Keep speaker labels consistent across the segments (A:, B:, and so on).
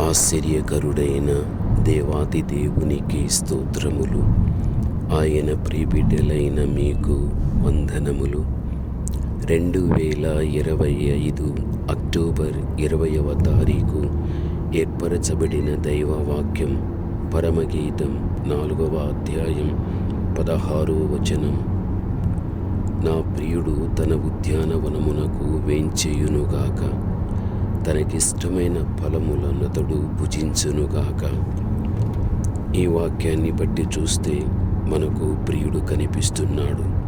A: ఆశ్చర్యకరుడైన దేవాది దేవునికి స్తోత్రములు. ఆయన ప్రియబిడ్డలైన మీకు వందనములు. రెండు వేల ఇరవై ఐదు అక్టోబర్ ఇరవైవ తారీఖు ఏర్పరచబడిన దైవవాక్యం పరమగీతం నాలుగవ అధ్యాయం పదహారో వచనం. నా ప్రియుడు తన ఉద్యానవనమునకు వేంచేయునుగాక. తనకిష్టమైన ఫలములన్నతడు భుజించునుగాక. ఈ వాక్యాన్ని బట్టి చూస్తే మనకు ప్రియుడు కనిపిస్తున్నాడు.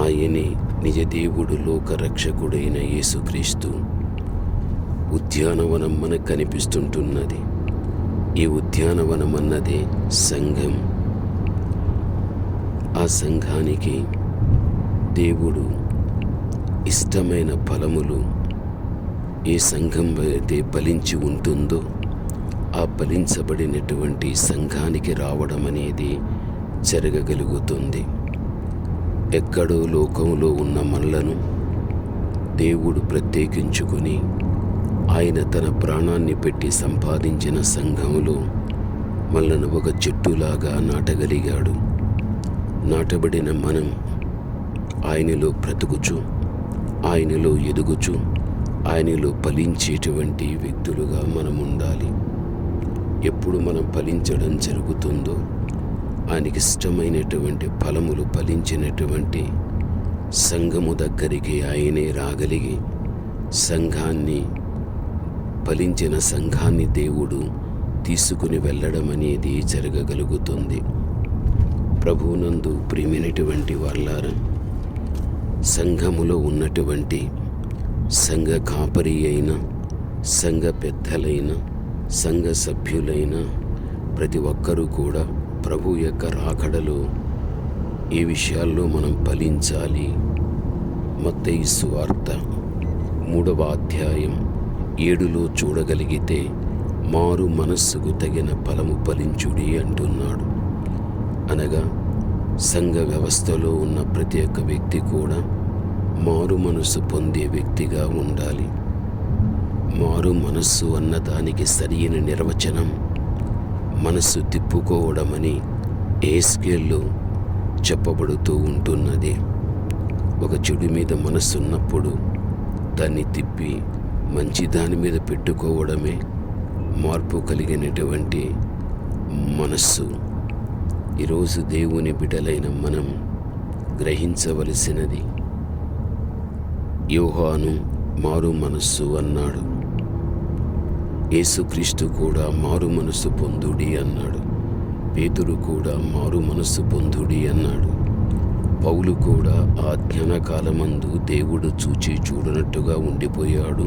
A: ఆయనే నిజదేవుడు లోకరక్షకుడైన యేసుక్రీస్తు. ఉద్యానవనం మనకు కనిపిస్తుంటున్నది. ఈ ఉద్యానవనం అన్నదే సంఘం. ఆ సంఘానికి దేవుడు ఇష్టమైన ఫలములు ఏ సంఘం అయితే బలించి ఉంటుందో ఆ బలించబడినటువంటి సంఘానికి రావడం అనేది జరగగలుగుతుంది. ఎక్కడో లోకంలో ఉన్న మనలను దేవుడు ప్రత్యేకించుకుని ఆయన తన ప్రాణాన్ని పెట్టి సంపాదించిన సంఘంలో మనలను ఒక చెట్టులాగా నాటగలిగాడు. నాటబడిన మనం ఆయనలో బ్రతుకుచు ఆయనలో ఎదుగుచు ఆయనలో ఫలించేటువంటి వ్యక్తులుగా మనం ఉండాలి ఎప్పుడు మనం ఫలించడం జరుగుతుందో ఆయనకి ఇష్టమైనటువంటి ఫలములు ఫలించినటువంటి సంఘము దగ్గరికి ఆయనే రాగలిగి సంఘాన్ని ఫలించిన సంఘాన్ని దేవుడు తీసుకుని వెళ్ళడం అనేది జరగగలుగుతుంది. ప్రభువునందు ప్రియమైనటువంటి వాళ్ళారా సంఘములో ఉన్నటువంటి సంఘ కాపరి అయిన సంఘ పెద్దలైన సంఘ సభ్యులైన ప్రతి ఒక్కరూ కూడా ప్రభు యొక్క రాకడలో ఈ విషయాల్లో మనం ఫలించాలి. మత్తయి సువార్త మూడవ అధ్యాయం ఏడులో చూడగలిగితే మారు మనస్సుకు తగిన ఫలము ఫలించుడి అంటున్నాడు. అనగా సంఘ వ్యవస్థలో ఉన్న ప్రతి ఒక్క వ్యక్తి కూడా మారు మనస్సు పొందే వ్యక్తిగా ఉండాలి. మారు మనస్సు అన్న దానికి సరియైన నిర్వచనం మనస్సు తిప్పుకోవడమని ఏ స్కేల్లో చెప్పబడుతూ ఉంటున్నది. ఒక చెడు మీద మనస్సు ఉన్నప్పుడు దాన్ని తిప్పి మంచి దాని మీద పెట్టుకోవడమే మార్పు కలిగినటువంటి మనస్సు. ఈరోజు దేవుని బిడ్డలైన మనం గ్రహించవలసినది యోహాను మారు మనస్సు అన్నాడు. యేసుక్రీస్తు కూడా మారు మనస్సు పొందుడి అన్నాడు. పేతుడు కూడా మారు మనస్సు పొందుడి అన్నాడు. పౌలు కూడా ఆ జ్ఞానకాలమందు దేవుడు చూచి చూడనట్టుగా ఉండిపోయాడు.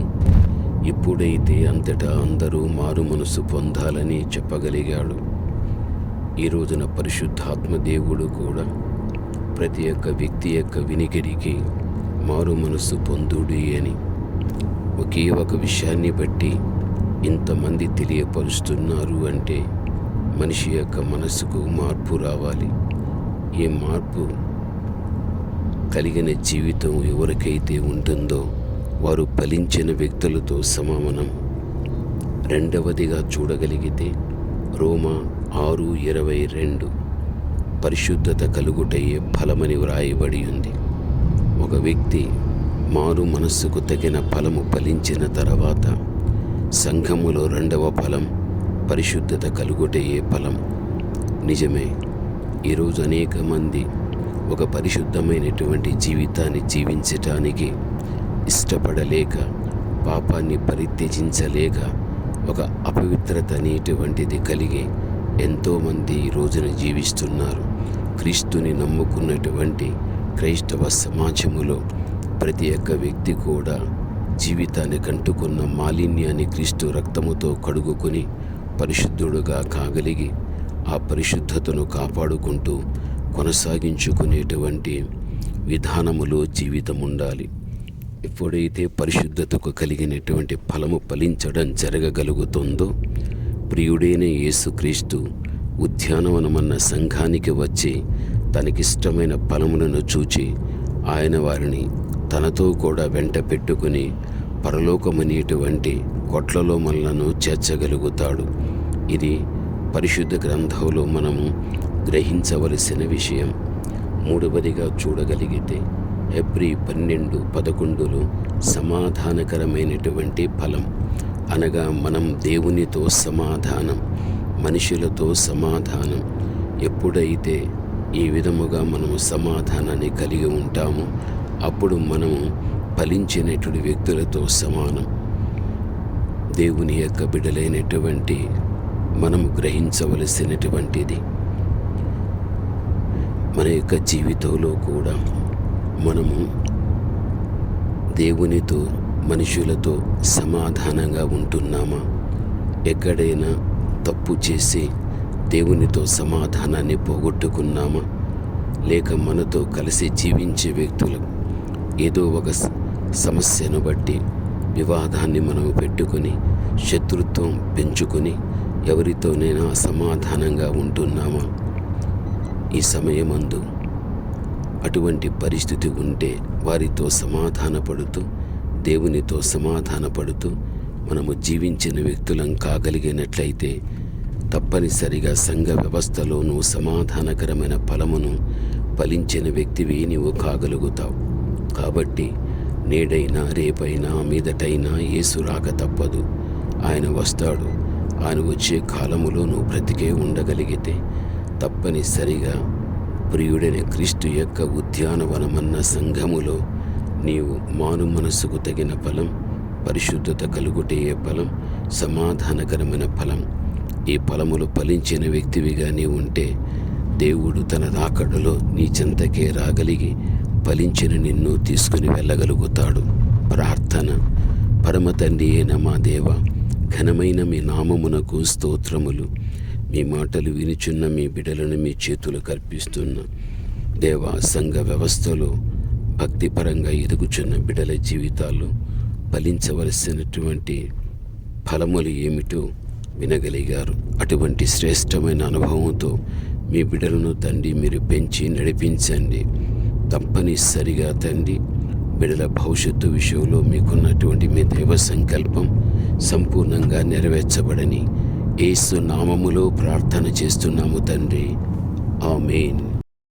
A: ఇప్పుడైతే అంతటా అందరూ మారు మనసు పొందాలని చెప్పగలిగాడు. ఈ రోజున పరిశుద్ధాత్మ దేవుడు కూడా ప్రతి ఒక్క వ్యక్తి యొక్క వినికిడికి మారు మనసు పొందుడి అని ఒకే ఒక విషయాన్ని బట్టి ఇంతమంది తెలియపరుస్తున్నారు అంటే మనిషి యొక్క మనసుకు మార్పు రావాలి. ఏ మార్పు కలిగిన జీవితం ఎవరికైతే ఉంటుందో వారు ఫలించిన వ్యక్తులతో సమానం. రెండవదిగా చూడగలిగితే రోమా ఆరు ఇరవై రెండు. పరిశుద్ధత కలుగుటయ్యే ఫలమని వ్రాయబడి ఉంది. ఒక వ్యక్తి మారు మనస్సుకు తగిన ఫలము ఫలించిన తర్వాత సంఘములో రెండవ ఫలం పరిశుద్ధత కలుగుటయే ఫలం? నిజమే ఈరోజు అనేక మంది ఒక పరిశుద్ధమైనటువంటి జీవితాన్ని జీవించటానికి ఇష్టపడలేక పాపాన్ని పరిత్యజించలేక ఒక అపవిత్రత అనేటువంటిది కలిగి ఎంతోమంది ఈ రోజున జీవిస్తున్నారు. క్రీస్తుని నమ్ముకున్నటువంటి క్రైస్తవ సమాజములో ప్రతి ఒక్క వ్యక్తి కూడా జీవితాన్ని కంటుకున్న మాలిన్యాన్ని క్రీస్తు రక్తముతో కడుగుకొని పరిశుద్ధుడుగా కాగలిగి ఆ పరిశుద్ధతను కాపాడుకుంటూ కొనసాగించుకునేటువంటి విధానములో జీవితం ఉండాలి ఎప్పుడైతే పరిశుద్ధతకు కలిగినటువంటి ఫలము ఫలించడం జరగగలుగుతుందో ప్రియుడైన యేసుక్రీస్తు ఉద్యానవనమన్న సంఘానికి వచ్చి తనకిష్టమైన ఫలములను చూచి ఆయన వారిని తనతో కూడా వెంట పెట్టుకుని పరలోకమనేటువంటి కొట్లలో మనలను చేర్చగలుగుతాడు. ఇది పరిశుద్ధ గ్రంథంలో మనము గ్రహించవలసిన విషయం. మూడవదిగా చూడగలిగితే ఎబ్రి పన్నెండు పదకొండులో సమాధానకరమైనటువంటి ఫలం. అనగా మనం దేవునితో సమాధానం మనుషులతో సమాధానం. ఎప్పుడైతే ఈ విధముగా మనము సమాధానాన్ని కలిగి ఉంటాము. అప్పుడు మనము ఫలించినటువంటి వ్యక్తులతో సమానం. దేవుని యొక్క బిడలైనటువంటి మనము గ్రహించవలసినటువంటిది. మన యొక్క జీవితంలో కూడా మనము దేవునితో మనుషులతో సమాధానంగా ఉంటున్నామా? ఎక్కడైనా తప్పు చేసి దేవునితో సమాధానాన్ని పోగొట్టుకున్నామా? లేక మనతో కలిసి జీవించే వ్యక్తులు ఏదో ఒక సమస్యను బట్టి వివాదాన్ని మనం పెట్టుకొని శత్రుత్వం పెంచుకొని ఎవరితోనైనా అసమాధానంగా ఉంటున్నామా? ఈ సమయమందు అటువంటి పరిస్థితి ఉంటే వారితో సమాధానపడుతూ దేవునితో సమాధానపడుతూ మనము జీవించిన వ్యక్తులం కాగలిగినట్లయితే తప్పనిసరిగా సంఘ వ్యవస్థలోనూ సమాధానకరమైన ఫలమును ఫలించిన వ్యక్తివి నీవు కాగలుగుతావు. కాబట్టి నేడైనా రేపైనా మీదటైనా ఏసు రాక తప్పదు. ఆయన వస్తాడు. ఆయన వచ్చే కాలములో నువ్వు బ్రతికే ఉండగలిగితే తప్పనిసరిగా ప్రియుడైన క్రీస్తు యొక్క ఉద్యానవనమన్న సంఘములో నీవు మాను మనస్సుకు తగిన ఫలం పరిశుద్ధత కలుగుటయే ఫలం సమాధానకరమైన ఫలం. ఈ ఫలములు ఫలించిన వ్యక్తివిగానే ఉంటే దేవుడు తన రాకడలో నీ చెంతకే రాగలిగి ఫలించిన నిన్ను తీసుకుని వెళ్ళగలుగుతాడు. ప్రార్థన. పరమ తండ్రి అయిన మా దేవ ఘనమైన మీ నామమునకు స్తోత్రములు. మీ మాటలు వినిచున్న మీ బిడలను మీ చేతులు కల్పిస్తున్న దేవా సంఘ వ్యవస్థలో భక్తిపరంగా ఎదుగుచున్న బిడల జీవితాలు ఫలించవలసినటువంటి ఫలములు ఏమిటో వినగలిగారు. అటువంటి శ్రేష్టమైన అనుభవంతో మీ బిడలను తండ్రి మీరు పెంచి నడిపించండి. తప్పనిసరిగా తండ్రి బిడల భవిష్యత్తు విషయంలో మీకున్నటువంటి మీ దైవ సంకల్పం సంపూర్ణంగా నెరవేర్చబడని ఏసు నామములో ప్రార్థన చేస్తున్నాము తండ్రి. ఆమెన్.